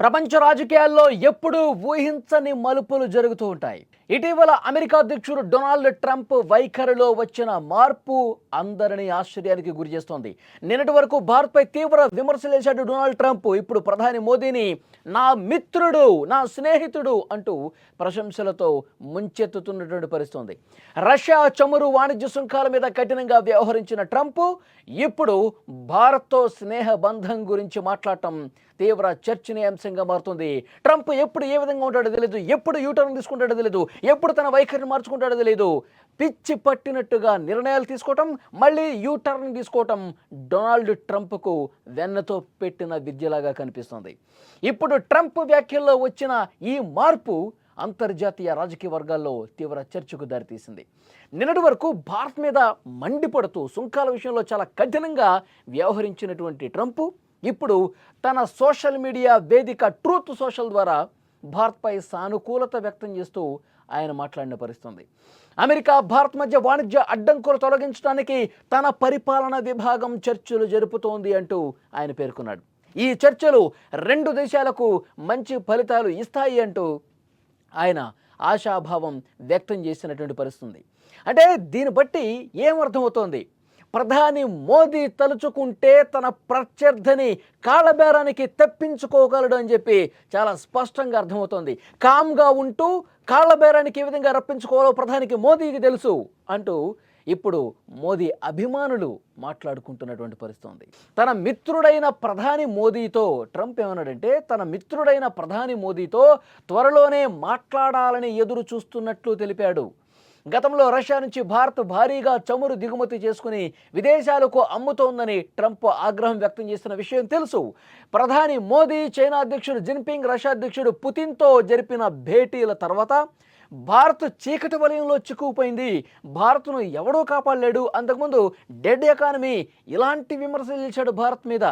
ప్రపంచ రాజకీయాల్లో ఎప్పుడూ ఊహించని మలుపులు జరుగుతూ ఉంటాయి. ఇటీవల అమెరికా అధ్యక్షుడు డొనాల్డ్ ట్రంప్ వైఖరిలో వచ్చిన మార్పు అందరినీ ఆశ్చర్యానికి గురి చేస్తోంది. నిన్నటి వరకు భారత్పై తీవ్ర విమర్శలు చేశాడు డొనాల్డ్ ట్రంప్. ఇప్పుడు ప్రధాని మోదీని నా మిత్రుడు నా స్నేహితుడు అంటూ ప్రశంసలతో ముంచెత్తుతున్నటువంటి పరిస్థితుంది. రష్యా చమురు వాణిజ్య సుంకాల మీద కఠినంగా వ్యవహరించిన ట్రంప్ ఇప్పుడు భారత్తో స్నేహ బంధం గురించి మాట్లాడటం తీవ్ర చర్చనీయాంశంగా మారుతుంది. ట్రంప్ ఎప్పుడు ఏ విధంగా ఉంటాడో తెలియదు ఎప్పుడు యూటర్న్ తీసుకుంటాడో తెలియదు ఎప్పుడు తన వైఖరిని మార్చుకుంటాడో తెలియదు పిచ్చి పట్టినట్టుగా నిర్ణయాలు తీసుకోవటం మళ్ళీ యూటర్న్ తీసుకోవటం డొనాల్డ్ ట్రంప్కు వెన్నతో పెట్టిన విద్యలాగా కనిపిస్తుంది. ఇప్పుడు ట్రంప్ వ్యాఖ్యల్లో వచ్చిన ఈ మార్పు అంతర్జాతీయ రాజకీయ వర్గాల్లో తీవ్ర చర్చకు దారితీసింది. నిన్నటి వరకు భారత్ మీద మండిపడుతూ సుంకాల విషయంలో చాలా కఠినంగా వ్యవహరించినటువంటి ట్రంప్ ఇప్పుడు తన సోషల్ మీడియా వేదిక ట్రూత్ సోషల్ ద్వారా భారత్పై సానుకూలత వ్యక్తం చేస్తూ ఆయన మాట్లాడిన పరిస్థితుంది. అమెరికా భారత్ మధ్య వాణిజ్య అడ్డంకులు తొలగించడానికి తన పరిపాలన విభాగం చర్చలు జరుపుతోంది అంటూ ఆయన పేర్కొన్నాడు. ఈ చర్చలు రెండు దేశాలకు మంచి ఫలితాలు ఇస్తాయి అంటూ ఆయన ఆశాభావం వ్యక్తం చేసినటువంటి పరిస్థితుంది. అంటే దీన్ని బట్టి ఏమర్థమవుతోంది ప్రధాని మోదీ తలుచుకుంటే తన ప్రత్యర్థిని కాళ్ళబేరానికి తెప్పించుకోగలడు అని చెప్పి చాలా స్పష్టంగా అర్థమవుతోంది. కామ్గా ఉంటూ కాళ్ళబేరానికి ఏ విధంగా రప్పించుకోవాలో ప్రధానికి మోదీకి తెలుసు అంటూ ఇప్పుడు మోదీ అభిమానులు మాట్లాడుకుంటున్నటువంటి పరిస్థితి ఉంది తన మిత్రుడైన ప్రధాని మోదీతో ట్రంప్ ఏమన్నాడంటే తన మిత్రుడైన ప్రధాని మోదీతో త్వరలోనే మాట్లాడాలని ఎదురు చూస్తున్నట్లు తెలిపాడు. గతంలో రష్యా నుంచి భారత్ భారీగా చమురు దిగుమతి చేసుకుని విదేశాలకు అమ్ముతోందని ట్రంప్ ఆగ్రహం వ్యక్తం చేస్తున్న విషయం తెలుసు. ప్రధాని మోదీ చైనా అధ్యక్షుడు జిన్పింగ్ రష్యా అధ్యక్షుడు పుతిన్తో జరిపిన భేటీల తర్వాత భారత్ చీకటి వలయంలో చిక్కుకుపోయింది. భారత్ను ఎవడో కాపాడలేడు. అంతకుముందు డెడ్ ఎకానమీ ఇలాంటి విమర్శలు చేశాడు భారత్ మీద.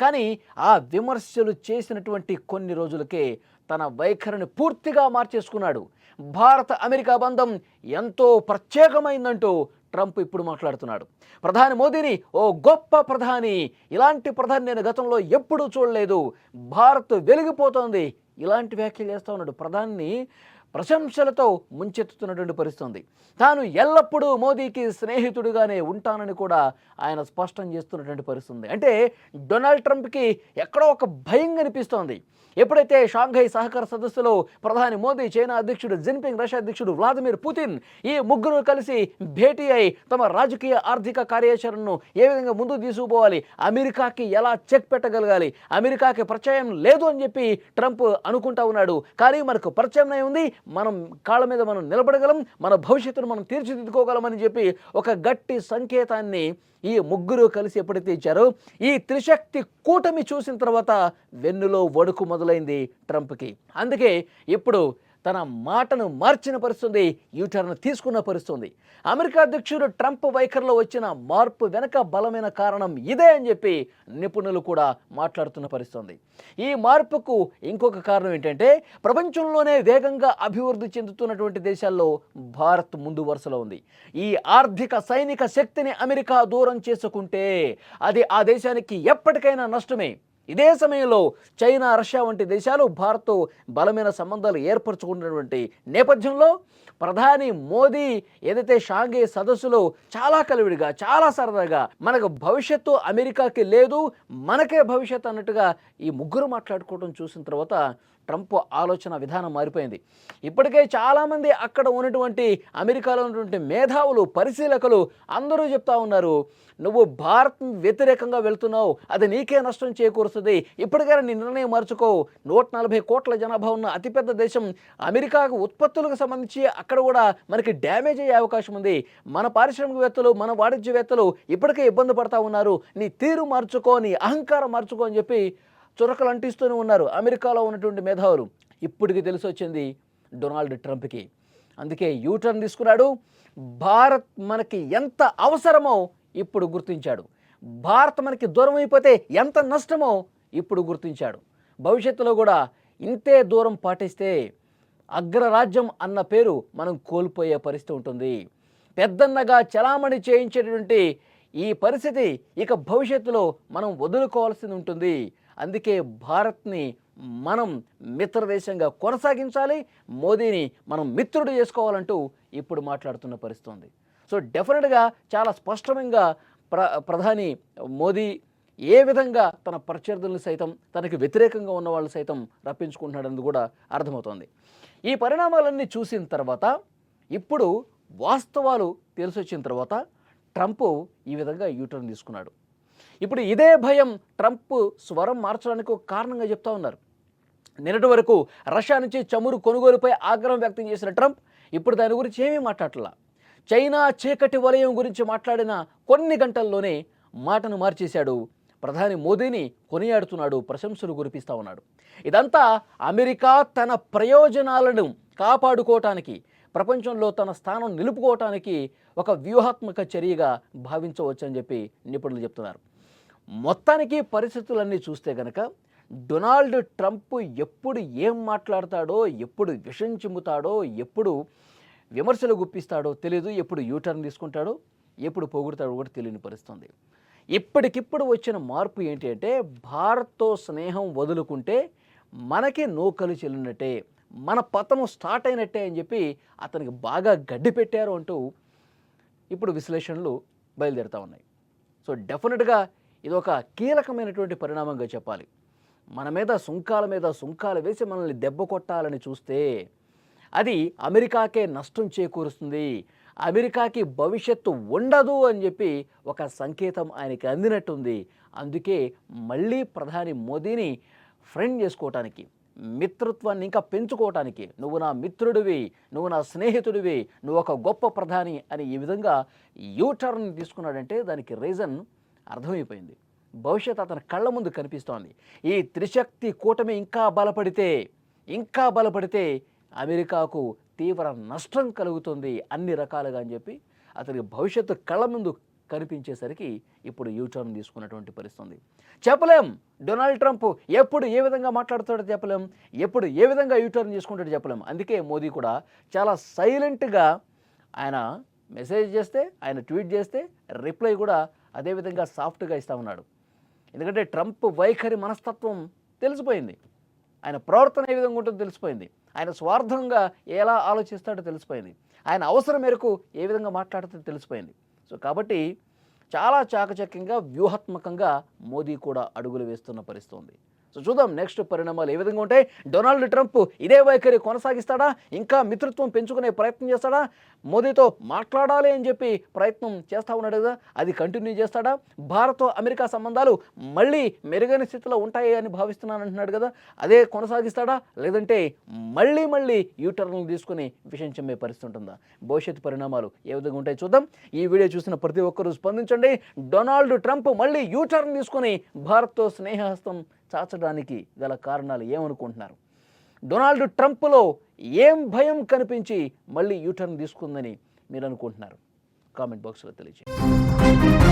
కానీ ఆ విమర్శలు చేసినటువంటి కొన్ని రోజులకే తన వైఖరిని పూర్తిగా మార్చేసుకున్నాడు. భారత అమెరికా బంధం ఎంతో ప్రత్యేకమైందంటూ ట్రంప్ ఇప్పుడు మాట్లాడుతున్నాడు. ప్రధాని మోదీని ఓ గొప్ప ప్రధాని ఇలాంటి ప్రధాని నేను గతంలో ఎప్పుడూ చూడలేదు. భారత్ వెలిగిపోతోంది. ఇలాంటి వ్యాఖ్యలు చేస్తూ ఉన్నాడు. ప్రధాని ప్రశంసలతో ముంచెత్తుతున్నటువంటి పరిస్థితి ఉంది తాను ఎల్లప్పుడూ మోదీకి స్నేహితుడిగానే ఉంటానని కూడా ఆయన స్పష్టం చేస్తున్నటువంటి పరిస్థితి ఉంది అంటే డొనాల్డ్ ట్రంప్కి ఎక్కడో ఒక భయం కనిపిస్తోంది ఎప్పుడైతే షాంఘై సహకార సదస్సులో ప్రధాని మోదీ చైనా అధ్యక్షుడు జిన్పింగ్ రష్యా అధ్యక్షుడు వ్లాదిమిర్ పుతిన్ ఈ ముగ్గురు కలిసి భేటీ అయి తమ రాజకీయ ఆర్థిక కార్యాచరణను ఏ విధంగా ముందుకు తీసుకుపోవాలి అమెరికాకి ఎలా చెక్ పెట్టగలగాలి అమెరికాకి పరిచయం లేదు అని చెప్పి ట్రంప్ అనుకుంటా ఉన్నాడు. కానీ మనకు పరిచయం ఉంది మనం కాళ్ళ మీద మనం నిలబడగలం మన భవిష్యత్తును మనం తీర్చిదిద్దుకోగలమని చెప్పి ఒక గట్టి సంకేతాన్ని ఈ ముగ్గురు కలిసి ఎప్పుడైతే ఇచ్చారో ఈ త్రిశక్తి కూటమి చూసిన తర్వాత వెన్నులో వణుకు మొదలైంది ట్రంప్కి. అందుకే ఇప్పుడు తన మాటను మార్చిన పరిస్థితుంది యూటర్న్ తీసుకున్న పరిస్థితుంది. అమెరికా అధ్యక్షుడు ట్రంప్ వైఖరిలో వచ్చిన మార్పు వెనక బలమైన కారణం ఇదే అని చెప్పి నిపుణులు కూడా మాట్లాడుతున్న పరిస్థితుంది. ఈ మార్పుకు ఇంకొక కారణం ఏంటంటే ప్రపంచంలోనే వేగంగా అభివృద్ధి చెందుతున్నటువంటి దేశాల్లో భారత్ ముందు వరుసలో ఉంది. ఈ ఆర్థిక సైనిక శక్తిని అమెరికా దూరం చేసుకుంటే అది ఆ దేశానికి ఎప్పటికైనా నష్టమే. ఇదే సమయంలో చైనా రష్యా వంటి దేశాలు భారత్తో బలమైన సంబంధాలు ఏర్పరచుకున్నటువంటి నేపథ్యంలో ప్రధాని మోదీ ఏదైతే షాంఘై సదస్సులో చాలా కలివిడిగా చాలా సరదాగా మనకు భవిష్యత్తు అమెరికాకి లేదు మనకే భవిష్యత్తు అన్నట్టుగా ఈ ముగ్గురు మాట్లాడుకోవడం చూసిన తర్వాత ట్రంప్ ఆలోచన విధానం మారిపోయింది. ఇప్పటికే చాలామంది అక్కడ ఉన్నటువంటి అమెరికాలో ఉన్నటువంటి మేధావులు పరిశీలకులు అందరూ చెప్తా ఉన్నారు నువ్వు భారత్ వ్యతిరేకంగా వెళ్తున్నావు అది నీకే నష్టం చేకూరుస్తుంది. ఇప్పటికైనా నీ నిర్ణయం మార్చుకో. నూట నలభై కోట్ల జనాభా ఉన్న అతిపెద్ద దేశం అమెరికాకు ఉత్పత్తులకు సంబంధించి అక్కడ కూడా మనకి డ్యామేజ్ అయ్యే అవకాశం ఉంది. మన పారిశ్రామికవేత్తలు మన వాణిజ్యవేత్తలు ఇప్పటికే ఇబ్బంది పడతా ఉన్నారు. నీ తీరు మార్చుకో నీ అహంకారం మార్చుకో అని చెప్పి చురకలు అంటిస్తూనే ఉన్నారు. అమెరికాలో ఉన్నటువంటి మేధావులు. ఇప్పటికి తెలిసి వచ్చింది డొనాల్డ్ ట్రంప్కి. అందుకే యూటర్న్ తీసుకున్నాడు. భారత్ మనకి ఎంత అవసరమో ఇప్పుడు గుర్తించాడు. భారత్ మనకి దూరం అయిపోతే ఎంత నష్టమో ఇప్పుడు గుర్తించాడు. భవిష్యత్తులో కూడా ఇంతే దూరం పాటిస్తే అగ్రరాజ్యం అన్న పేరు మనం కోల్పోయే పరిస్థితి ఉంటుంది. పెద్దన్నగా చలామణి చేయించేటువంటి ఈ పరిస్థితి ఇక భవిష్యత్తులో మనం వదులుకోవాల్సి ఉంటుంది. అందుకే భారత్ని మనం మిత్రదేశంగా కొనసాగించాలి మోదీని మనం మిత్రుడు చేసుకోవాలంటూ ఇప్పుడు మాట్లాడుతున్న పరిస్థితి ఉంది సో డెఫినెట్గా చాలా స్పష్టంగా ప్ర ప్రధాని మోదీ ఏ విధంగా తన ప్రత్యర్థులను సైతం తనకి వ్యతిరేకంగా ఉన్న వాళ్ళు సైతం రప్పించుకుంటున్నాడని కూడా అర్థమవుతోంది. ఈ పరిణామాలన్నీ చూసిన తర్వాత ఇప్పుడు వాస్తవాలు తెలిసొచ్చిన తర్వాత ట్రంప్ ఈ విధంగా యూటర్న్ తీసుకున్నాడు. ఇప్పుడు ఇదే భయం ట్రంప్ స్వరం మార్చడానికి ఒక కారణంగా చెప్తా ఉన్నారు. నిన్నటి వరకు రష్యా నుంచి చమురు కొనుగోలుపై ఆగ్రహం వ్యక్తం చేసిన ట్రంప్ ఇప్పుడు దాని గురించి ఏమీ మాట్లాడలా చైనా చీకటి వలయం గురించి మాట్లాడిన కొన్ని గంటల్లోనే మాటను మార్చేశాడు. ప్రధాని మోదీని కొనియాడుతున్నాడు ప్రశంసలు కురిపిస్తా ఉన్నాడు. ఇదంతా అమెరికా తన ప్రయోజనాలను కాపాడుకోవటానికి ప్రపంచంలో తన స్థానం నిలుపుకోవటానికి ఒక వ్యూహాత్మక చర్యగా భావించవచ్చని చెప్పి నిపుణులు చెప్తున్నారు. మొత్తానికి పరిస్థితులన్నీ చూస్తే కనుక డొనాల్డ్ ట్రంప్ ఎప్పుడు ఏం మాట్లాడతాడో ఎప్పుడు విషం చిమ్ముతాడో ఎప్పుడు విమర్శలు గుప్పిస్తాడో తెలియదు ఎప్పుడు యూటర్న్ తీసుకుంటాడో ఎప్పుడు పోగొడతాడో కూడా తెలియని పరిస్థితుంది. ఇప్పటికిప్పుడు వచ్చిన మార్పు ఏంటి అంటే భారత్తో స్నేహం వదులుకుంటే మనకే నూకలు చెల్లినట్టే మన పతనం స్టార్ట్ అయినట్టే అని చెప్పి అతనికి బాగా గడ్డి పెట్టారు అంటూ ఇప్పుడు విశ్లేషణలు బయలుదేరుతూ ఉన్నాయి. సో డెఫినెట్గా ఇది ఒక కీలకమైనటువంటి పరిణామంగా చెప్పాలి. మన మీద సుంకాల మీద సుంకాలు వేసి మనల్ని దెబ్బ కొట్టాలని చూస్తే అది అమెరికాకే నష్టం చేకూరుస్తుంది. అమెరికాకి భవిష్యత్తు ఉండదు అని చెప్పి ఒక సంకేతం ఆయనకి అందినట్టుంది. అందుకే మళ్ళీ ప్రధాని మోదీని ఫ్రెండ్ చేసుకోవటానికి మిత్రత్వాన్ని ఇంకా పెంచుకోవటానికి నువ్వు నా మిత్రుడివి నువ్వు నా స్నేహితుడివి నువ్వు ఒక గొప్ప ప్రధాని అని ఈ విధంగా యూటర్న్ తీసుకున్నాడంటే దానికి రీజన్ అర్థమైపోయింది. భవిష్యత్ అతని కళ్ళ ముందు కనిపిస్తోంది. ఈ త్రిశక్తి కూటమి ఇంకా బలపడితే ఇంకా బలపడితే అమెరికాకు తీవ్ర నష్టం కలుగుతుంది అన్ని రకాలుగా అని చెప్పి అతనికి భవిష్యత్తు కళ్ళ ముందు కనిపించేసరికి ఇప్పుడు యూటర్న్ తీసుకున్నటువంటి పరిస్థితుంది. చెప్పలేం. డొనాల్డ్ ట్రంప్ ఎప్పుడు ఏ విధంగా మాట్లాడుతాడో చెప్పలేం. ఎప్పుడు ఏ విధంగా యూటర్న్ తీసుకుంటాడో చెప్పలేం. అందుకే మోదీ కూడా చాలా సైలెంట్గా ఆయన మెసేజ్ చేస్తే ఆయన ట్వీట్ చేస్తే రిప్లై కూడా అదేవిధంగా సాఫ్ట్గా ఇస్తూ ఉన్నాడు. ఎందుకంటే ట్రంప్ వైఖరి మనస్తత్వం తెలిసిపోయింది. ఆయన ప్రవర్తన ఏ విధంగా ఉంటుందో తెలిసిపోయింది. ఆయన స్వార్థంగా ఎలా ఆలోచిస్తాడో తెలిసిపోయింది. ఆయన అవసరం మేరకు ఏ విధంగా మాట్లాడుతుందో తెలిసిపోయింది. సో కాబట్టి చాలా చాకచక్యంగా వ్యూహాత్మకంగా మోదీ కూడా అడుగులు వేస్తున్న పరిస్థితి ఉంది. సో చూద్దాం నెక్స్ట్ పరిణామాలు ఏ విధంగా ఉంటాయి? డొనాల్డ్ ట్రంప్ ఇదే వైఖరి కొనసాగిస్తాడా? ఇంకా మిత్రత్వం పెంచుకునే ప్రయత్నం చేస్తాడా? మోదీతో మాట్లాడాలి అని చెప్పి ప్రయత్నం చేస్తా ఉన్నాడు కదా అది కంటిన్యూ చేస్తాడా? భారత్ అమెరికా సంబంధాలు మళ్ళీ మెరుగైన స్థితిలో ఉంటాయి అని భావిస్తున్నాను అంటున్నాడు కదా అదే కొనసాగిస్తాడా? లేదంటే మళ్ళీ మళ్ళీ యూటర్న్లు తీసుకుని విషయం చెమ్మే పరిస్థితి ఉంటుందా? భవిష్యత్తు పరిణామాలు ఏ విధంగా ఉంటాయి చూద్దాం. ఈ వీడియో చూసిన ప్రతి ఒక్కరూ స్పందించండి. డొనాల్డ్ ట్రంప్ మళ్ళీ యూటర్న్ తీసుకుని భారత్తో స్నేహహస్తం చాచడానికి గల కారణాలు ఏమనుకుంటున్నారు? డొనాల్డ్ ట్రంప్లో ఏం భయం కనిపించి మళ్ళీ యూటర్న్ తీసుకుందని మీరు అనుకుంటున్నారు కామెంట్ బాక్స్లో తెలియజేయండి.